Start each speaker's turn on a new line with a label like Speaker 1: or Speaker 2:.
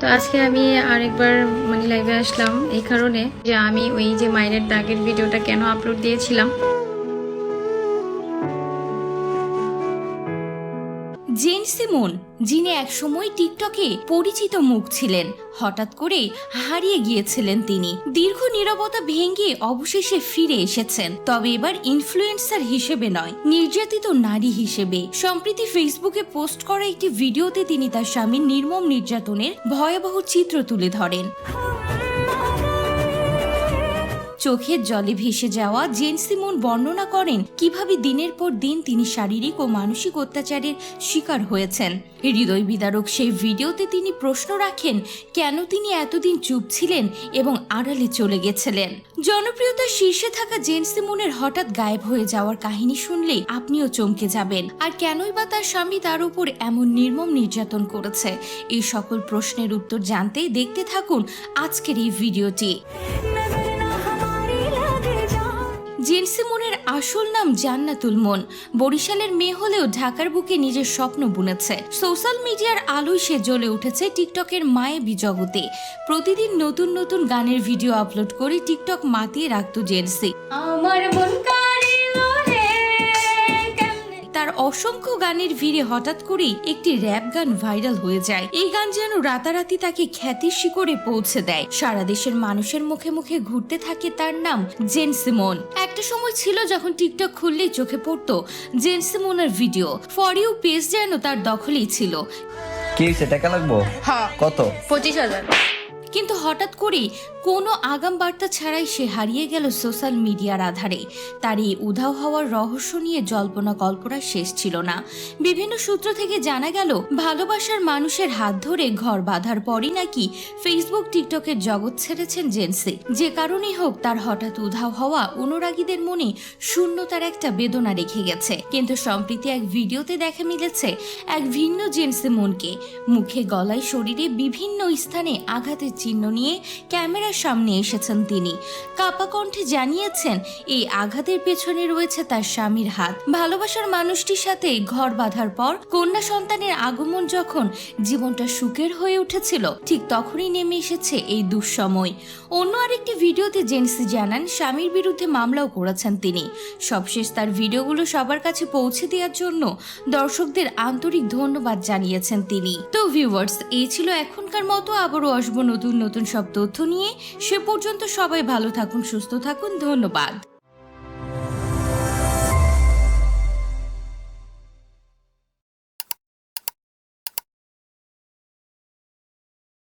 Speaker 1: তো আজকে আমি আরেকবার মানে লাইভে আসলাম এই কারণে যে আমি ওই যে মাইনের দাগের ভিডিওটা কেন আপলোড দিয়েছিলাম।
Speaker 2: জেন সিমন, যিনি একসময় টিকটকে পরিচিত মুখ ছিলেন। হঠাৎ করে হারিয়ে গিয়েছিলেন তিনি। দীর্ঘ নীরবতা ভেঙে অবশেষে ফিরে এসেছেন। তবে এবার ইনফ্লুয়েন্সার হিসেবে নয়, নির্যাতিত নারী হিসেবে। সম্প্রতি ফেসবুকে পোস্ট করা একটি ভিডিওতে তিনি তার স্বামীর নির্মম নির্যাতনের ভয়াবহ চিত্র তুলে ধরেন। চোখের জলে ভেসে যাওয়া জেন সিমন বর্ণনা করেন কীভাবে দিনের পর দিন তিনি শারীরিক ও মানসিক অত্যাচারের শিকার হয়েছেন। হৃদয় বিদারক সেই ভিডিওতে তিনি প্রশ্ন রাখেন, কেন তিনি এতদিন চুপ ছিলেন এবং আড়ালে চলে গেছিলেন? জনপ্রিয়তার শীর্ষে থাকা জেন সিমনের হঠাৎ গায়েব হয়ে যাওয়ার কাহিনী শুনলে আপনিও চমকে যাবেন। আর কেনই বা তার স্বামী তার উপর এমন নির্মম নির্যাতন করেছে? এই সকল প্রশ্নের উত্তর জানতে দেখতে থাকুন আজকের এই ভিডিওটি। জেনসি মনের আসল নাম জান্নাতুল মন বরিশালের মেয়ে হলেও ঢাকার বুকে নিজের স্বপ্ন বুনেছে। সোশ্যাল মিডিয়ার আলোয় সে জ্বলে উঠেছে টিকটকের মায়াবী জগতে। প্রতিদিন নতুন নতুন গানের ভিডিও আপলোড করে টিকটক মাতিয়ে রাখত জেমসি
Speaker 1: আমার মন
Speaker 2: তার অসংখ্য গানের ভিড়ে হঠাৎ করেই একটি র্যাপ গান ভাইরাল হয়ে যায়। এই গান যেন রাতারাতি তাকে খ্যাতির শিখরে পৌঁছে দেয়। সারা দেশের মানুষের মুখে মুখে ঘুরতে থাকে তার নাম জেন সিমন। একটা সময় ছিল যখন টিকটক খুললেই চোখে পড়তো জেন সিমনের ভিডিও। ফর ইউ পেজ যেন তার দখলেই ছিল।
Speaker 3: কি টাকা লাগবো?
Speaker 1: হ্যাঁ।
Speaker 3: কত?
Speaker 1: পঁচিশ হাজার।
Speaker 2: কিন্তু হঠাৎ করেই কোনো আগাম বার্তা ছাড়াই সে হারিয়ে গেল সোশ্যাল মিডিয়ার আধারে। তার এই উধাও হওয়ার রহস্য নিয়ে জল্পনা কল্পনা শেষ ছিল না। বিভিন্ন সূত্র থেকে জানা গেল, ভালোবাসার মানুষের হাত ধরে ঘর বাঁধার পরই নাকি ফেসবুক টিকটকের জগৎ ছেড়েছেন জেন্সি যে কারণেই হোক, তার হঠাৎ উধাও হওয়া অনুরাগীদের মনে শূন্যতার একটা বেদনা রেখে গেছে। কিন্তু সম্প্রতি এক ভিডিওতে দেখা মিলেছে এক ভিন্ন জেন্সি মনকে। মুখে গলায় শরীরে বিভিন্ন স্থানে আঘাতের চিহ্ন নিয়ে ক্যামেরার সামনে এসেছেন তিনি। কাপা কণ্ঠে জানিয়েছেন, এই আঘাতের পেছনে রয়েছে তার স্বামীর হাত। ভালোবাসার মানুষটির সাথে ঘর বাঁধার পর কন্যা সন্তানের আগমন যখন জীবনটা সুখের হয়ে উঠেছিল, ঠিক তখনই নেমে এসেছে এই দুঃসময়। অন্য আরেকটি ভিডিওতে জেন্সি জানান, স্বামীর বিরুদ্ধে মামলাও করেছেন তিনি। সবশেষ তার ভিডিওগুলো সবার কাছে পৌঁছে দেওয়ার জন্য দর্শকদের আন্তরিক ধন্যবাদ জানিয়েছেন তিনি। তো ভিউয়ার্স এই ছিল এখনকার মতো। আবারও আসব নতুন নতুন সব তথ্য নিয়ে সে পর্যন্ত সবাই ভালো থাকুন সুস্থ থাকুন। ধন্যবাদ।